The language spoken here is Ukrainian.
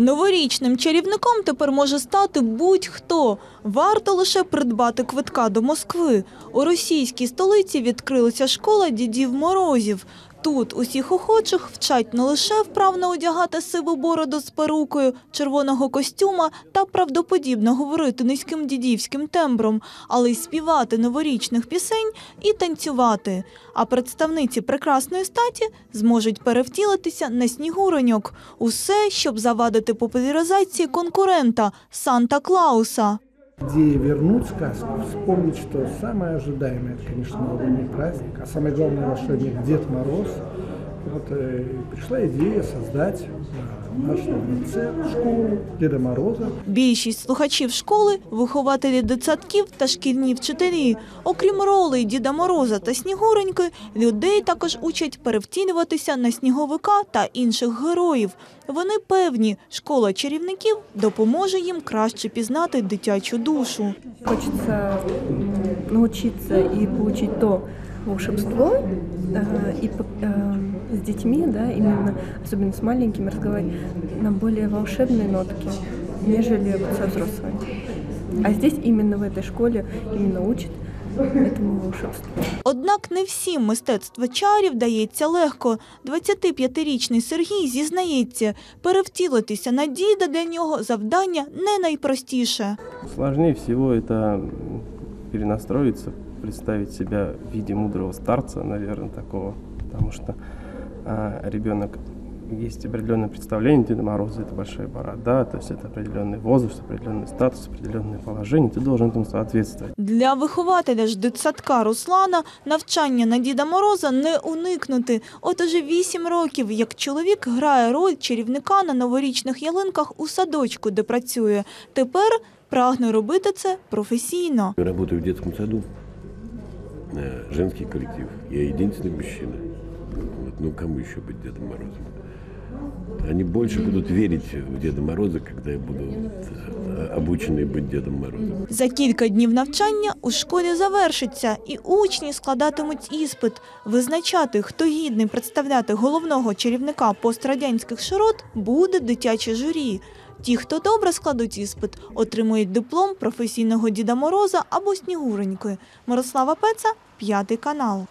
Новорічним чарівником тепер може стати будь-хто. Варто лише придбати квитка до Москви. У російській столиці відкрилася школа дідів Морозів. Тут усіх охочих вчать не лише вправно одягати сиву бороду з перукою, червоного костюма та правдоподібно говорити низьким дідівським тембром, але й співати новорічних пісень і танцювати. А представниці прекрасної статі зможуть перевтілитися на снігуроньок. Усе, щоб завадити популяризації конкурента Санта-Клауса. Идея вернуть сказку, вспомнить, что самое ожидаемое, это, конечно, новогодний праздник, а самый главный волшебник Дед Мороз. Вот э, пришла идея создать на нашем лице школу Деда Мороза. Більшість слухачів школи – вихователі дитсадків та шкільні вчителі. Окрім ролей Діда Мороза та Снігуреньки, людей також учать перевтілюватися на сніговика та інших героїв. Вони певні, школа чарівників допоможе їм краще пізнати дитячу душу. Хочется м, научиться и получить то волшебство, э, и п- э, с детьми, да, именно, особенно с маленькими, разговаривать на более волшебной нотке, нежели вот со взрослыми. А здесь именно в этой школе именно учат этому волшебству. Однак не всім мистецтво чарів дається легко. 25-річний Сергій зізнається, перевтілитися на діда для нього завдання не найпростіше. Сложнее всего это м, перенастроиться, представить себя в виде мудрого старца, наверное, такого, потому что а, ребенок есть определенное представление Деда Мороза, это большая борода, то есть это определенный возраст, определенный статус, определенное положение, ты должен этому соответствовать. Для вихователя ж дитсадка Руслана навчання на Діда Мороза не уникнути. От уже вісім років, як чоловік грає роль чарівника на новорічних ялинках у садочку, де працює. Тепер прагне робити це професійно. Я работаю в детском саду, э, женский коллектив. Я единственный мужчина. Вот, ну, кому еще быть Дедом Морозом? Они больше будут верить в Деда Мороза, когда я буду э, обученный быть Дедом Морозом. За кілька днів навчання у школі завершиться, і учні складатимуть іспит. Визначати, хто гідний представляти головного чарівника пострадянських широт, буде дитяче журі. Ті, хто добре складуть іспит, отримують диплом професійного Діда Мороза або Снігуреньки. Мирослава Пеца, п'ятий канал.